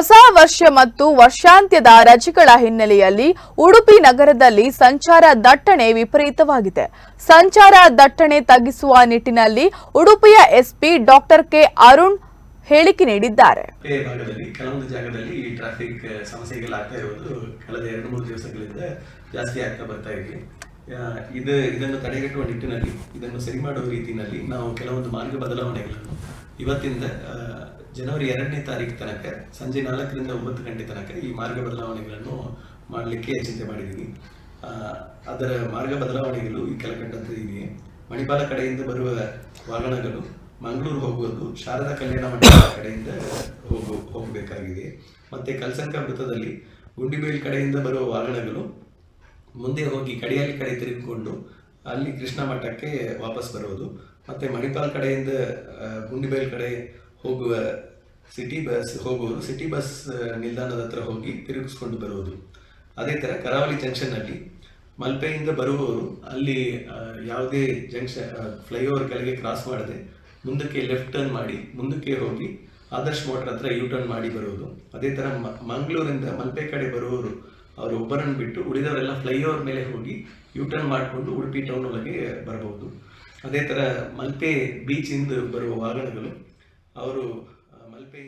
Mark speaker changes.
Speaker 1: ಹೊಸ ವರ್ಷ ಮತ್ತು ವರ್ಷಾಂತ್ಯದ ರಜೆಗಳ ಹಿನ್ನೆಲೆಯಲ್ಲಿ ಉಡುಪಿ ನಗರದಲ್ಲಿ ಸಂಚಾರ ದಟ್ಟಣೆ ವಿಪರೀತವಾಗಿದೆ. ಸಂಚಾರ ದಟ್ಟಣೆ ತಗ್ಗಿಸುವ ನಿಟ್ಟಿನಲ್ಲಿ ಉಡುಪಿಯ ಎಸ್ಪಿ ಡಾಕ್ಟರ್ ಕೆ ಅರುಣ್ ಹೇಳಿಕೆ ನೀಡಿದ್ದಾರೆ.
Speaker 2: ಭಾಗದಲ್ಲಿ, ಕೆಲವೊಂದು ಜಾಗದಲ್ಲಿ ಈ ಟ್ರಾಫಿಕ್ ಸಮಸ್ಯೆಗಳಾಗ್ತಾ ಇರುವುದು ಕಳೆದ ಎರಡು ಮೂರು ದಿವಸಗಳಿಂದ ಜಾಸ್ತಿ ಆಗ್ತಾ ಬರ್ತಾ ಇದೆ. ಇದು, ಇದನ್ನು ತಡೆಗಟ್ಟುವ ನಿಟ್ಟಿನಲ್ಲಿ, ಇದನ್ನು ಸರಿ ಮಾಡುವ ರೀತಿಯಲ್ಲಿ ನಾವು ಕೆಲವೊಂದು ಮಾರ್ಗ ಬದಲಾವಣೆಗಳನ್ನು ಇವತ್ತಿಂದ ಜನವರಿ ಎರಡನೇ ತಾರೀಕು ತನಕ, ಸಂಜೆ ನಾಲ್ಕರಿಂದ ಒಂಬತ್ತು ಗಂಟೆ ತನಕ ಈ ಮಾರ್ಗ ಬದಲಾವಣೆಗಳನ್ನು ಮಾಡಲಿಕ್ಕೆ ಚಿಂತೆ ಮಾಡಿದ್ದೀನಿ. ಅದರ ಮಾರ್ಗ ಬದಲಾವಣೆಗಳು ಈ ಕೆಳಕಂಡಂತೆ ಇವೆ ಮಣಿಪಾಲ ಕಡೆಯಿಂದ ಬರುವ ವಾಹನಗಳು, ಮಂಗಳೂರು ಹೋಗುವುದು ಶಾರದಾ ಕಲ್ಯಾಣ ಮಂಟಪದ ಕಡೆಯಿಂದ ಹೋಗು, ಹೋಗಬೇಕಾಗಿದೆ. ಮತ್ತೆ ಕಲ್ಸಂಕ ವೃತ್ತದಲ್ಲಿ ಗುಂಡಿಬೇಲ್ ಕಡೆಯಿಂದ ಬರುವ ವಾಹನಗಳು, ಮುಂದೆ ಹೋಗಿ ಕಡಿಯಾಲಿ ಕಡೆ ತಿರುಗಿಕೊಂಡು ಅಲ್ಲಿ ಕೃಷ್ಣ ಮಠಕ್ಕೆ ವಾಪಸ್ ಬರುವುದು ಮತ್ತೆ ಮಣಿಪಾಲ್ ಕಡೆಯಿಂದ ಗುಂಡಿಬೇಲ್ ಕಡೆ ಹೋಗುವ ಸಿಟಿ ಬಸ್ ಹೋಗುವುದು ಸಿಟಿ ಬಸ್ ನಿಲ್ದಾಣದ ಹತ್ರ ಹೋಗಿ ತಿರುಗಿಸ್ಕೊಂಡು ಬರುವುದು. ಅದೇ ತರ ಕರಾವಳಿ ಜಂಕ್ಷನ್ ಅಲ್ಲಿ ಮಲ್ಪೆಯಿಂದ ಬರುವವರು ಅಲ್ಲಿ ಯಾವುದೇ ಜಂಕ್ಷನ್ ಫ್ಲೈಓವರ್ ಕೆಳಗೆ ಕ್ರಾಸ್ ಮಾಡದೆ ಮುಂದಕ್ಕೆ ಲೆಫ್ಟ್ ಟರ್ನ್ ಮಾಡಿ ಮುಂದಕ್ಕೆ ಹೋಗಿ ಆದರ್ಶ್ ಮೋಟರ್ ಹತ್ರ ಯೂ ಟರ್ನ್ ಮಾಡಿ ಬರುವುದು. ಅದೇ ಮ- ಮಂಗಳೂರಿಂದ ಮಲ್ಪೆ ಕಡೆ ಬರುವವರು ಅವರು ಒಬ್ಬರನ್ನು ಬಿಟ್ಟು ಉಳಿದವರೆಲ್ಲ ಫ್ಲೈಓವರ್ ಮೇಲೆ ಹೋಗಿ ಯೂ ಟರ್ನ್ ಮಾಡಿಕೊಂಡು ಉಡುಪಿ ಟೌನ್ ಒಳಗೆ ಬರಬಹುದು. ಅದೇ ತರ ಮಲ್ಪೆ ಬೀಚಿಂದ ಬರುವ ವಾಹನಗಳು ಅವರು ಮಲ್ಪೆಯಿಂದ ಮಲ್ಪೆ